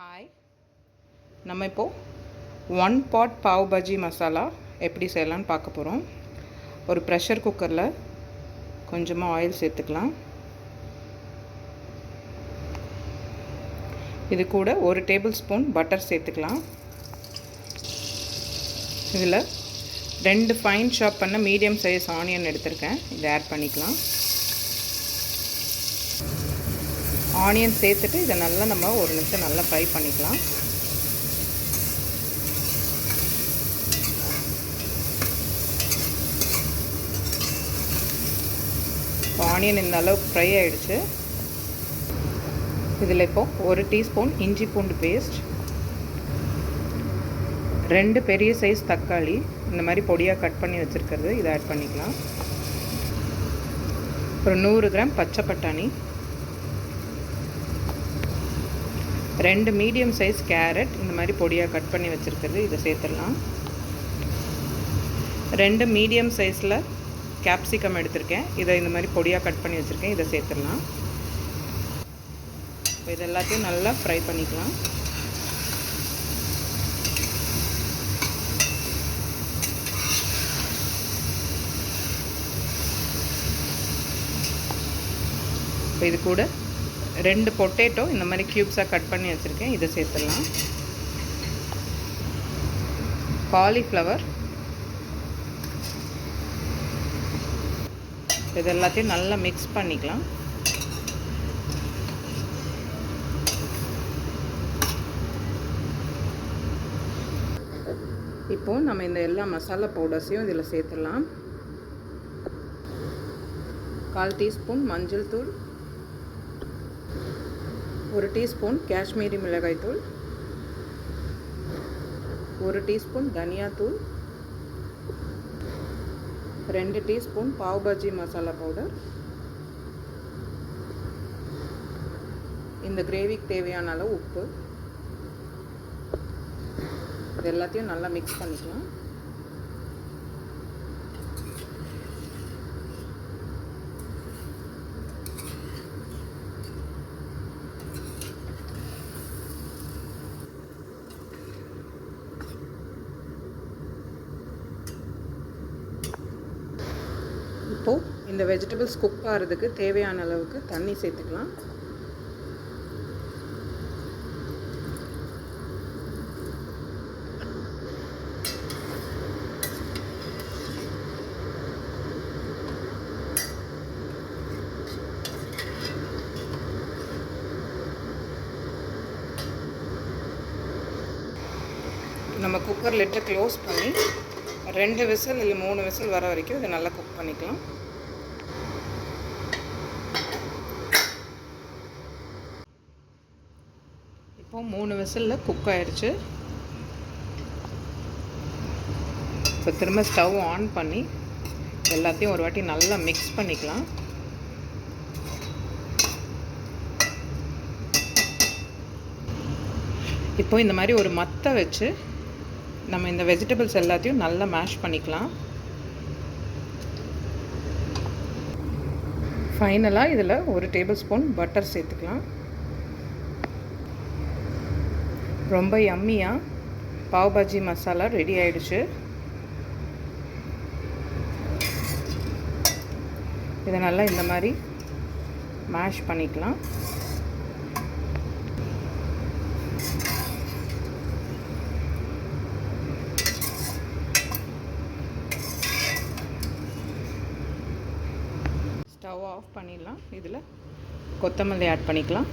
Hi நம்ம இப்போது one pot pav bhaji masala எப்படி செய்யலான்னு பார்க்க போகிறோம் ஒரு ப்ரெஷர் குக்கரில் கொஞ்சமாக ஆயில் சேர்த்துக்கலாம். இது கூட ஒரு டேபிள் ஸ்பூன் பட்டர் சேர்த்துக்கலாம். இதில் ரெண்டு ஃபைன் ஷாப் பண்ண மீடியம் சைஸ் ஆனியன் எடுத்திருக்கேன். இதை ஆட் பண்ணிக்கலாம். ஆனியன் சேர்த்துட்டு இதை நல்லா நம்ம ஒரு நிமிஷம் நல்லா ஃப்ரை பண்ணிக்கலாம். ஆனியன் இந்த அளவுக்கு ஃப்ரை ஆகிடுச்சு இதில் இப்போது ஒரு டீஸ்பூன் இஞ்சி பூண்டு பேஸ்ட் ரெண்டு பெரிய சைஸ் தக்காளி இந்த மாதிரி பொடியாக கட் பண்ணி வச்சுருக்கிறது இதை ஆட் பண்ணிக்கலாம். ஒரு நூறு கிராம் பச்சை பட்டாணி ரெண்டு மீடியம் சைஸ் கேரட் இந்த மாதிரி பொடியாக கட் பண்ணி வச்சுருக்கிறது. இதை சேர்த்துடலாம். ரெண்டு மீடியம் சைஸில் கேப்சிகம் எடுத்திருக்கேன். இதை இந்த மாதிரி பொடியாக கட் பண்ணி வச்சுருக்கேன். இதை சேர்த்துடலாம். இது எல்லாத்தையும் நல்லா ஃப்ரை பண்ணிக்கலாம். இப்போ இது கூட ரெண்டு பொட்டேட்டோ இந்த மாதிரி க்யூப்ஸாக கட் பண்ணி வச்சுருக்கேன். இதை சேர்த்துடலாம். காலிஃப்ளவர் இது எல்லாத்தையும் நல்லா மிக்ஸ் பண்ணிக்கலாம். இப்போது நம்ம இந்த எல்லா மசாலா பவுடர்ஸையும் இதில் சேர்த்துடலாம். கால் டீஸ்பூன் மஞ்சள் தூள். ஒரு டீஸ்பூன் காஷ்மீரி மிளகாய்த்தூள் ஒரு டீஸ்பூன் தனியாத்தூள் ரெண்டு டீஸ்பூன் பாவ் பாஜி மசாலா பவுடர். இந்த கிரேவிக்கு தேவையான அளவு உப்பு. இது எல்லாத்தையும் நல்லா மிக்ஸ் பண்ணிக்கலாம். இப்போது இந்த வெஜிடபிள்ஸ் குக் ஆகிறதுக்கு தேவையான அளவுக்கு தண்ணி சேர்த்துக்கலாம். நம்ம குக்கர் லிட்டை க்ளோஸ் பண்ணி ரெண்டு விசில் இல்லை மூணு விசில் வர வரைக்கும் இதை நல்லா குக் பண்ணிக்கலாம். இப்போ மூணு விசிலில் குக் ஆயிடுச்சு இப்போ திரும்ப ஸ்டவ் ஆன் பண்ணி எல்லாத்தையும் ஒரு வாட்டி நல்லா மிக்ஸ் பண்ணிக்கலாம். இப்போ இந்த மாதிரி ஒரு மத்தை வச்சு நம்ம இந்த வெஜிடபிள்ஸ் எல்லாத்தையும் நல்லா மேஷ் பண்ணிக்கலாம். ஃபைனலாக இதில் ஒரு டேபிள் ஸ்பூன் பட்டர் சேர்த்துக்கலாம். ரொம்ப யம்மியாக பாவ் பாஜி மசாலா ரெடி ஆயிடுச்சு. இதை நல்லா இந்த மாதிரி மேஷ் பண்ணிக்கலாம். ஸ்டவ் ஆஃப் பண்ணிடலாம். இதில் கொத்தமல்லி ஆட் பண்ணிக்கலாம்.